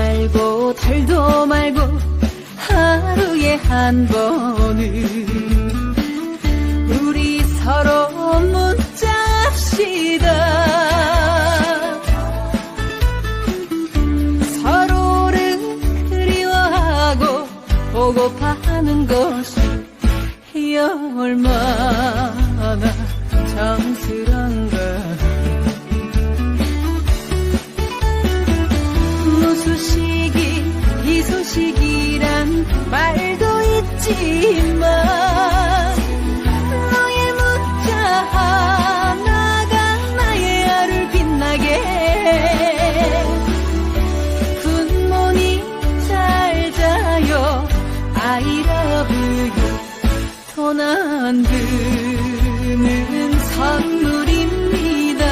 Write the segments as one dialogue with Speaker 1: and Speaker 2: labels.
Speaker 1: 말고 달도 말고 하루에 한 번은 우리 서로 문자합시다. 서로를 그리워하고 보고파하는 것이 얼마나 선물입니다.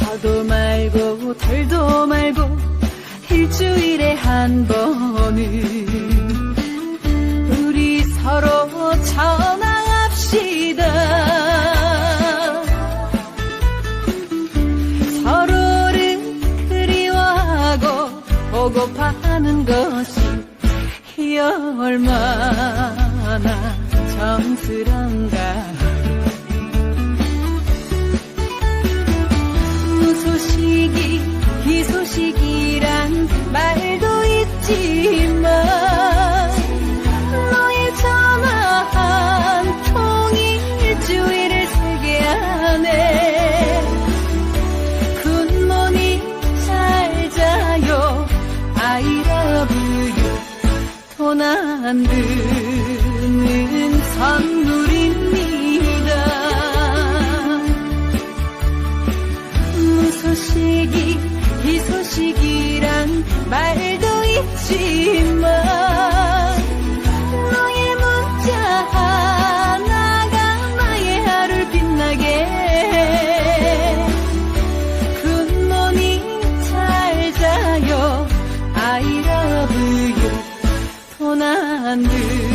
Speaker 1: 더도 말고 덜도 말고 일주일에 한 번은 얼마나 정스런가. 무소식이 희소식이란 말도 있지만 돈안 드는 선물입니다. 무소식이 희소식이란 말도 있지만 güvendim